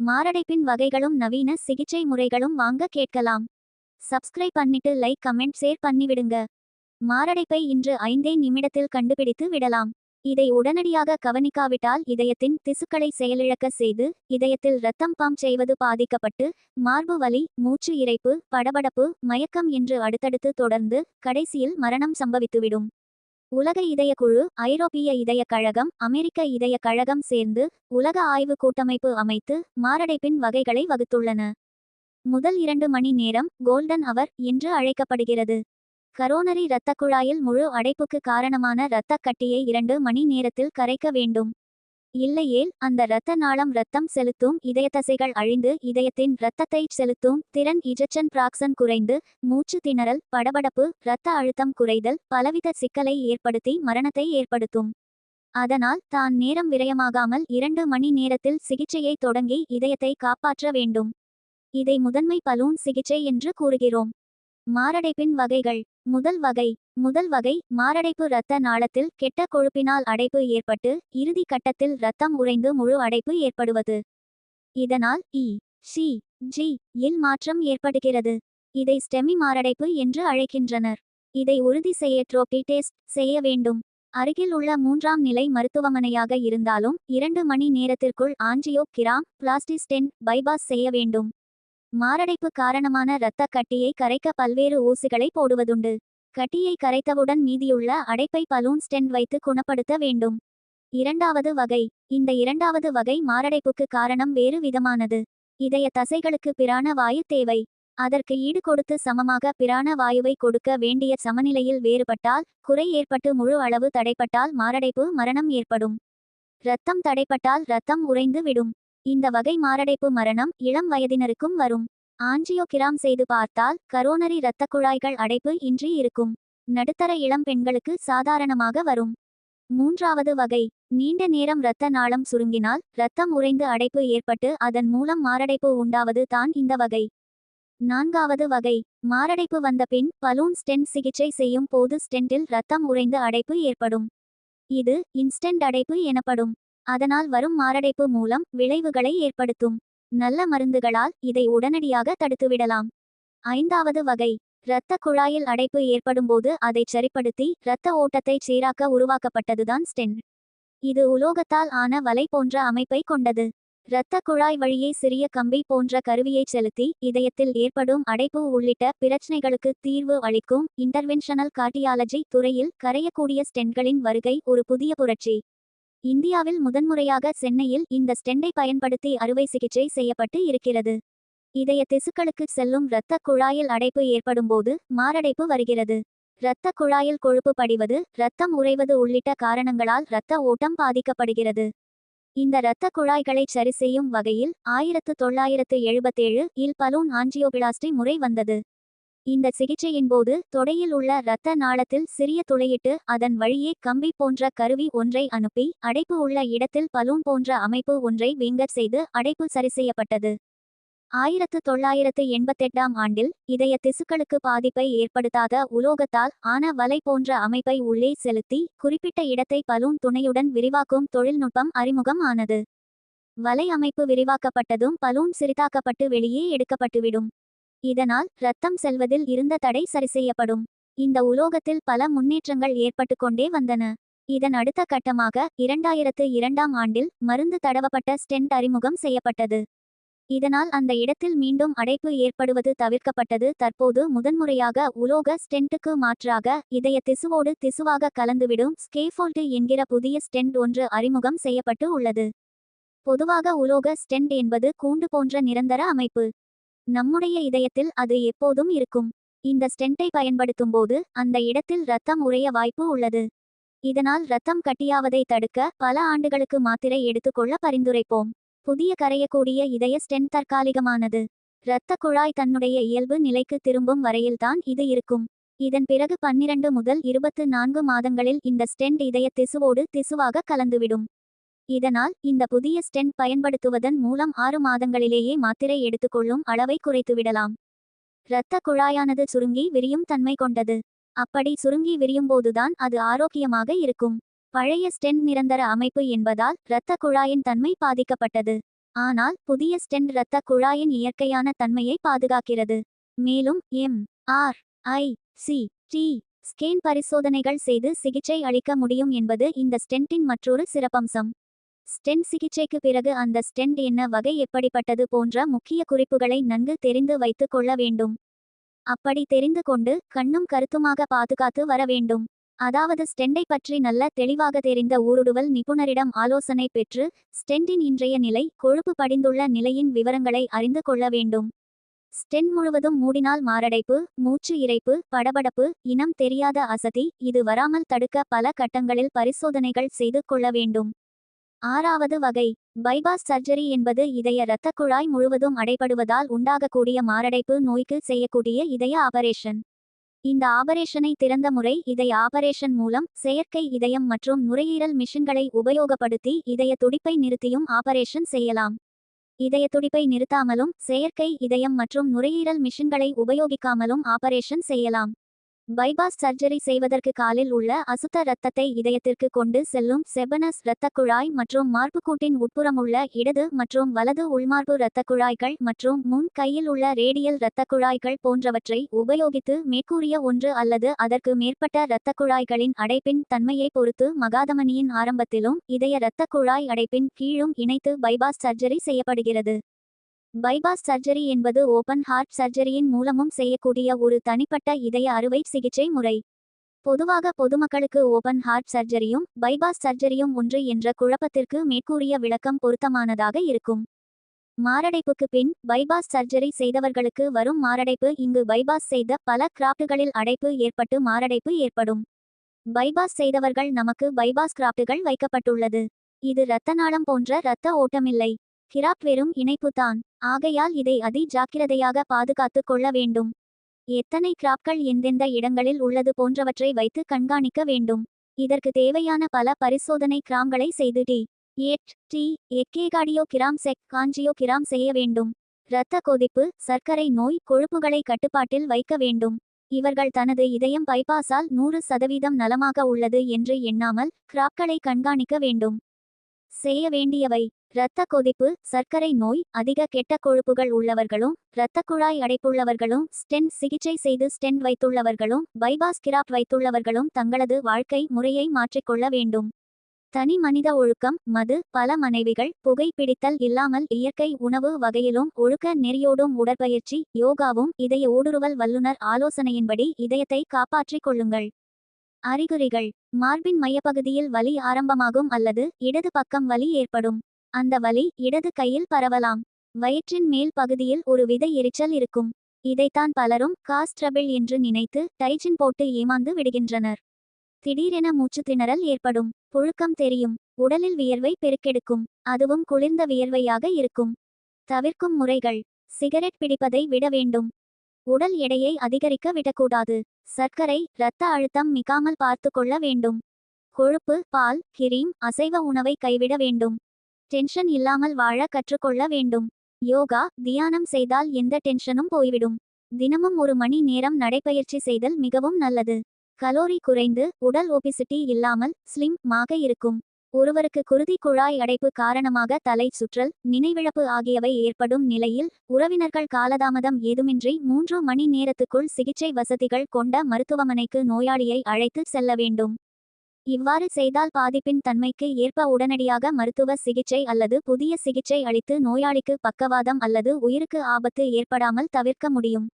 மாரடைப்பின் வகைகளும் நவீன சிகிச்சை முறைகளும் வாங்க கேட்கலாம். சப்ஸ்கிரைப் பண்ணிட்டு லைக் கமெண்ட் ஷேர் பண்ணிவிடுங்க. மாரடைப்பை இன்று ஐந்தே நிமிடத்தில் கண்டுபிடித்து விடலாம். இதை உடனடியாக கவனிக்காவிட்டால் இதயத்தின் திசுக்களை செயலிழக்க செய்து இதயத்தில் இரத்தம் பம்ப் செய்வது பாதிக்கப்பட்டு மார்பு வலி மூச்சு இரைப்பு படபடப்பு மயக்கம் என்று அடுத்தடுத்து தொடர்ந்து கடைசியில் மரணம் சம்பவித்துவிடும். உலக இதய குழு ஐரோப்பிய இதய கழகம் அமெரிக்க இதய கழகம் சேர்ந்து உலக ஆய்வு கூட்டமைப்பு அமைத்து மாரடைப்பின் வகைகளை வகுத்துள்ளன. முதல் இரண்டு மணி நேரம் கோல்டன் அவர் என்று அழைக்கப்படுகிறது. கரோனரி இரத்த குழாயில் முழு அடைப்புக்கு காரணமான இரத்தக் கட்டியை இரண்டு மணி நேரத்தில் கரைக்க வேண்டும். இல்லையேல் அந்த இரத்த நாளம் இரத்தம் செலுத்தும் இதயத்தசைகள் அழிந்து இதயத்தின் இரத்தத்தை செலுத்தும் திறன் இஜெக்ஷன் பிராக்சன் குறைந்து மூச்சு திணறல் படபடப்பு இரத்த அழுத்தம் குறைதல் பலவித சிக்கலை ஏற்படுத்தி மரணத்தை ஏற்படுத்தும். அதனால் தான் நேரம் விரயமாகாமல் இரண்டு மணி நேரத்தில் சிகிச்சையை தொடங்கி இதயத்தை காப்பாற்ற வேண்டும். இதை முதன்மை பலூன் சிகிச்சை என்று கூறுகிறோம். மாரடைப்பின் வகைகள். முதல் வகை முதல் வகை மாரடைப்பு இரத்த நாளத்தில் கெட்ட கொழுப்பினால் அடைப்பு ஏற்பட்டு இறுதி கட்டத்தில் இரத்தம் உறைந்து முழு அடைப்பு ஏற்படுவது. இதனால் இ சி ஜி இல் மாற்றம் ஏற்படுகிறது. இதை ஸ்டெமி மாரடைப்பு என்று அழைக்கின்றனர். இதை உறுதி செய்ய ட்ரோபி டெஸ்ட் செய்ய வேண்டும். அருகில் உள்ள மூன்றாம் நிலை மருத்துவமனையாக இருந்தாலும் இரண்டு மணி நேரத்திற்குள் ஆஞ்சியோ கிராம் பிளாஸ்டிஸ்டென் பைபாஸ் செய்ய வேண்டும். மாரடைப்பு காரணமான இரத்த கட்டியை கரைக்க பல்வேறு ஊசிகளை போடுவதுண்டு. கட்டியை கரைத்தவுடன் மீதியுள்ள அடைப்பை பலூன் ஸ்டென்ட் வைத்து குணப்படுத்த வேண்டும். இரண்டாவது வகை. இந்த இரண்டாவது வகை மாரடைப்புக்கு காரணம் வேறு விதமானது. இதய தசைகளுக்கு பிராண வாயு தேவை. அதற்கு ஈடு கொடுத்து சமமாக பிராண வாயுவை கொடுக்க வேண்டிய சமநிலையில் வேறுபட்டால் குறை ஏற்பட்டு முழு அளவு தடைப்பட்டால் மாரடைப்பு மரணம் ஏற்படும். இரத்தம் தடைப்பட்டால் இரத்தம் உறைந்து விடும். இந்த வகை மாரடைப்பு மரணம் இளம் வயதினருக்கும் வரும். ஆஞ்சியோகிராம் செய்து பார்த்தால் கரோனரி இரத்த குழாய்கள் அடைப்பு இன்றி இருக்கும். நடுத்தர இளம் பெண்களுக்கு சாதாரணமாக வரும். மூன்றாவது வகை. நீண்ட நேரம் இரத்த நாளம் சுருங்கினால் இரத்தம் உறைந்து அடைப்பு ஏற்பட்டு அதன் மூலம் மாரடைப்பு உண்டாவது தான் இந்த வகை. நான்காவது வகை. மாரடைப்பு வந்த பின் பலூன் ஸ்டென்ட் சிகிச்சை செய்யும் போது ஸ்டென்டில் இரத்தம் உறைந்து அடைப்பு ஏற்படும். இது இன்ஸ்டென்ட் அடைப்பு எனப்படும். அதனால் வரும் மாரடைப்பு மூலம் விளைவுகளை ஏற்படுத்தும். நல்ல மருந்துகளால் இதை உடனடியாக தடுத்துவிடலாம். ஐந்தாவது வகை இரத்த குழாயில் அடைப்பு ஏற்படும்போது அதை சரிப்படுத்தி இரத்த ஓட்டத்தை சீராக்க உருவாக்கப்பட்டதுதான் ஸ்டென். இது உலோகத்தால் ஆன வலை போன்ற அமைப்பை கொண்டது. இரத்த குழாய் வழியே சிறிய கம்பி போன்ற கருவியை செலுத்தி இதயத்தில் ஏற்படும் அடைப்பு உள்ளிட்ட பிரச்சனைகளுக்கு தீர்வு அளிக்கும் இன்டர்வென்ஷனல் கார்டியாலஜி துறையில் கரையக்கூடிய ஸ்டென்களின் வருகை ஒரு புதிய புரட்சி. இந்தியாவில் முதன்முறையாக சென்னையில் இந்த ஸ்டெண்டை பயன்படுத்தி அறுவை சிகிச்சை செய்யப்பட்டு இருக்கிறது. இதய திசுக்களுக்கு செல்லும் இரத்த குழாயில் அடைப்பு ஏற்படும்போது மாரடைப்பு வருகிறது. இரத்த குழாயில் கொழுப்பு படிவது இரத்தம் உறைவது உள்ளிட்ட காரணங்களால் இரத்த ஓட்டம் பாதிக்கப்படுகிறது. இந்த இரத்த குழாய்களை சரி செய்யும் வகையில் ஆயிரத்து தொள்ளாயிரத்து எழுபத்தேழு இல் பலூன் ஆஞ்சியோபிளாஸ்டி முறை வந்தது. இந்த சிகிச்சையின் போது தொடையில் உள்ள இரத்த நாளத்தில் சிறிய துளையிட்டு அதன் வழியே கம்பி போன்ற கருவி ஒன்றை அனுப்பி அடைப்பு உள்ள இடத்தில் பலூன் போன்ற அமைப்பு ஒன்றை வீங்கர் செய்து அடைப்பு சரி செய்யப்பட்டது ஆயிரத்து தொள்ளாயிரத்து எண்பத்தெட்டாம் ஆண்டில் இதய திசுக்களுக்கு பாதிப்பை ஏற்படுத்தாத உலோகத்தால் ஆன வலை போன்ற அமைப்பை உள்ளே செலுத்தி குறிப்பிட்ட இடத்தை பலூன் துணையுடன் விரிவாக்கும் தொழில்நுட்பம் அறிமுகம் ஆனது. வலை அமைப்பு விரிவாக்கப்பட்டதும் பலூன் சிறிதாக்கப்பட்டு வெளியே எடுக்கப்பட்டுவிடும். இதனால் இரத்தம் செல்வதில் இருந்த தடை சரி செய்யப்படும் இந்த உலோகத்தில் பல முன்னேற்றங்கள் ஏற்பட்டு கொண்டே வந்தன. இதன் அடுத்த கட்டமாக இரண்டாயிரத்து இரண்டாம் ஆண்டில் மருந்து தடவப்பட்ட ஸ்டென்ட் அறிமுகம் செய்யப்பட்டது. இதனால் அந்த இடத்தில் மீண்டும் அடைப்பு ஏற்படுவது தவிர்க்கப்பட்டது. தற்போது முதன்முறையாக உலோக ஸ்டென்ட்டுக்கு மாற்றாக இதய திசுவோடு திசுவாக கலந்துவிடும் ஸ்கேஃபோல்டு என்கிற புதிய ஸ்டென்ட் ஒன்று அறிமுகம் செய்யப்பட்டு உள்ளது. பொதுவாக உலோக ஸ்டென்ட் என்பது கூண்டு போன்ற நிரந்தர அமைப்பு. நம்முடைய இதயத்தில் அது எப்போதும் இருக்கும். இந்த ஸ்டென்ட்டை பயன்படுத்தும்போது அந்த இடத்தில் இரத்தம் உறைய வாய்ப்பு உள்ளது. இதனால் இரத்தம் கட்டியாவதை தடுக்க பல ஆண்டுகளுக்கு மாத்திரை எடுத்துக்கொள்ள பரிந்துரைப்போம். புதிய கரையக்கூடிய இதய ஸ்டென்ட் தற்காலிகமானது. இரத்த குழாய் தன்னுடைய இயல்பு நிலைக்கு திரும்பும் வரையில்தான் இது இருக்கும். இதன் பிறகு பன்னிரண்டு முதல் இருபத்து நான்கு மாதங்களில் இந்த ஸ்டென்ட் இதய திசுவோடு திசுவாக கலந்துவிடும். இதனால் இந்த புதிய ஸ்டென்ட் பயன்படுத்துவதன் மூலம் ஆறு மாதங்களிலேயே மாத்திரை எடுத்துக்கொள்ளும் அளவை குறைத்துவிடலாம். இரத்த குழாயானது சுருங்கி விரியும் தன்மை கொண்டது. அப்படி சுருங்கி விரியும்போதுதான் அது ஆரோக்கியமாக இருக்கும். பழைய ஸ்டென்ட் நிரந்தர அமைப்பு என்பதால் இரத்த குழாயின் தன்மை பாதிக்கப்பட்டது. ஆனால் புதிய ஸ்டென்ட் இரத்த குழாயின் இயற்கையான தன்மையை பாதுகாக்கிறது. மேலும் M R I C T scan பரிசோதனைகள் செய்து சிகிச்சை அளிக்க முடியும் என்பது இந்த ஸ்டென்ட்டின் மற்றொரு சிறப்பம்சம். ஸ்டென்ட் சிகிச்சைக்கு பிறகு அந்த ஸ்டென்ட் என்ன வகை எப்படிப்பட்டது போன்ற முக்கிய குறிப்புகளை நன்கு தெரிந்து வைத்துக் கொள்ள வேண்டும். அப்படி தெரிந்து கொண்டு கண்ணும் கருத்துமாக பாதுகாத்து வர வேண்டும். அதாவது ஸ்டெண்டை பற்றி நல்ல தெளிவாக தெரிந்த ஊருடுவல் நிபுணரிடம் ஆலோசனை பெற்று ஸ்டெண்டின் இன்றைய நிலை கொழுப்பு படிந்துள்ள நிலையின் விவரங்களை அறிந்து கொள்ள வேண்டும். ஸ்டென் முழுவதும் மூடினால் மாரடைப்பு மூச்சு இறைப்பு படபடப்பு இனம் தெரியாத அசதி இது வராமல் தடுக்க பல கட்டங்களில் பரிசோதனைகள் செய்து கொள்ள வேண்டும். ஆறாவது வகை பைபாஸ் சர்ஜரி என்பது இதய இரத்தக் குழாய் முழுவதும் அடைபடுவதால் உண்டாகக்கூடிய மாரடைப்பு நோய்க்கு செய்யக்கூடிய இதய ஆபரேஷன். இந்த ஆபரேஷனை திறந்த முறை இதய ஆபரேஷன் மூலம் செயற்கை இதயம் மற்றும் நுரையீரல் மிஷின்களை உபயோகப்படுத்தி இதய துடிப்பை நிறுத்தியும் ஆபரேஷன் செய்யலாம். இதய துடிப்பை நிறுத்தாமலும் செயற்கை இதயம் மற்றும் நுரையீரல் மிஷின்களை உபயோகிக்காமலும் ஆபரேஷன் செய்யலாம். பைபாஸ் சர்ஜரி செய்வதற்கு காலில் உள்ள அசுத்த இரத்தத்தை இதயத்திற்கு கொண்டு செல்லும் செபனஸ் இரத்த குழாய் மற்றும் மார்புக்கூட்டின் உட்புறமுள்ள இடது மற்றும் வலது உள்மார்பு இரத்த குழாய்கள் மற்றும் முன் கையில் உள்ள ரேடியல் இரத்தக் குழாய்கள் போன்றவற்றை உபயோகித்து மேற்கூறிய ஒன்று அல்லது அதற்கு மேற்பட்ட இரத்தக் குழாய்களின் அடைப்பின் தன்மையை பொறுத்து மகாதமனியின் ஆரம்பத்திலும் இதய இரத்தக் குழாய் அடைப்பின் கீழும் இணைத்து பைபாஸ் சர்ஜரி செய்யப்படுகிறது. பைபாஸ் சர்ஜரி என்பது ஓபன் ஹார்ட் சர்ஜரியின் மூலமும் செய்யக்கூடிய ஒரு தனிப்பட்ட இதய அறுவை சிகிச்சை முறை. பொதுவாக பொதுமக்களுக்கு ஓபன் ஹார்ட் சர்ஜரியும் பைபாஸ் சர்ஜரியும் ஒன்று என்ற குழப்பத்திற்கு மேற்கூறிய விளக்கம் பொருத்தமானதாக இருக்கும். மாரடைப்புக்கு பின் பைபாஸ் சர்ஜரி செய்தவர்களுக்கு வரும் மாரடைப்பு இங்கு பைபாஸ் செய்த பல கிராப்டுகளில் அடைப்பு ஏற்பட்டு மாரடைப்பு ஏற்படும். பைபாஸ் செய்தவர்கள் நமக்கு பைபாஸ் கிராப்டுகள் வைக்கப்பட்டுள்ளது. இது இரத்த நாளம் போன்ற இரத்த ஓட்டமில்லை. கிராப் வெறும் இணைப்புதான் ஆகையால் இதை அதி ஜாக்கிரதையாக பாதுகாத்து கொள்ள வேண்டும். எத்தனை கிராப்கள் எந்தெந்த இடங்களில் உள்ளது போன்றவற்றை வைத்து கண்காணிக்க வேண்டும். இதற்கு தேவையான பல பரிசோதனை கிராம்களை செய்து டி. எட். டி. Echocardiogram check angiogram செய்ய வேண்டும். இரத்த கொதிப்பு சர்க்கரை நோய் கொழுப்புகளை கட்டுப்பாட்டில் வைக்க வேண்டும். இவர்கள் தனது இதயம் பைபாஸால் நூறு சதவீதம் நலமாக உள்ளது என்று எண்ணாமல் கிராப்களை கண்காணிக்க வேண்டும். செய்ய வேண்டியவை. இரத்த கொதிப்பு சர்க்கரை நோய் அதிக கெட்ட கொழுப்புகள் உள்ளவர்களும் இரத்த குழாய் அடைப்புள்ளவர்களும் ஸ்டென் சிகிச்சை செய்து ஸ்டென் வைத்துள்ளவர்களும் பைபாஸ் கிராப் வைத்துள்ளவர்களும் தங்களது வாழ்க்கை முறையை மாற்றிக்கொள்ள வேண்டும். தனி மனித ஒழுக்கம் மது பல மனைவிகள் புகைப்பிடித்தல் இல்லாமல் இயற்கை உணவு வகையிலும் ஒழுக்க நெறியோடும் உடற்பயிற்சி யோகாவும் இதய ஊடுருவல் வல்லுநர் ஆலோசனையின்படி இதயத்தை காப்பாற்றிக் கொள்ளுங்கள். அறிகுறிகள் மார்பின் மையப்பகுதியில் வலி ஆரம்பமாகும் அல்லது இடது பக்கம் வலி ஏற்படும். அந்த வலி இடது கையில் பரவலாம். வயிற்றின் மேல் பகுதியில் ஒரு வித எரிச்சல் இருக்கும். இதைத்தான் பலரும் காஸ் ட்ரபிள் என்று நினைத்து டைஜின் போட்டு ஏமாந்து விடுகின்றனர். திடீரென மூச்சு திணறல் ஏற்படும். புழுக்கம் தெரியும். உடலில் வியர்வை பெருக்கெடுக்கும். அதுவும் குளிர்ந்த வியர்வையாக இருக்கும். தவிர்க்கும் முறைகள். சிகரெட் பிடிப்பதை விட வேண்டும். உடல் எடையை அதிகரிக்க விடக்கூடாது. சர்க்கரை இரத்த அழுத்தம் மிகாமல் பார்த்து கொள்ள வேண்டும். கொழுப்பு பால் கிரீம் அசைவ உணவை கைவிட வேண்டும். டென்ஷன் இல்லாமல் வாழ கற்றுக்கொள்ள வேண்டும். யோகா தியானம் செய்தால் எந்த டென்ஷனும் போய்விடும். தினமும் ஒரு மணி நேரம் நடைப்பயிற்சி செய்தல் மிகவும் நல்லது. கலோரி குறைந்து உடல் ஒபிசிட்டி இல்லாமல் ஸ்லிம் மாக இருக்கும். ஒருவருக்கு குருதி குழாய் அடைப்பு காரணமாக தலை சுற்றல் நினைவிழப்பு ஆகியவை ஏற்படும் நிலையில் உறவினர்கள் காலதாமதம் ஏதுமின்றி மூன்று மணி நேரத்துக்குள் சிகிச்சை வசதிகள் கொண்ட மருத்துவமனைக்கு நோயாளியை அழைத்து செல்ல வேண்டும். இவ்வாறு செய்தால் பாதிப்பின் தன்மைக்கு ஏற்ப உடனடியாக மருத்துவ சிகிச்சை அல்லது புதிய சிகிச்சை அளித்து நோயாளிக்கு பக்கவாதம் அல்லது உயிருக்கு ஆபத்து ஏற்படாமல் தவிர்க்க முடியும்.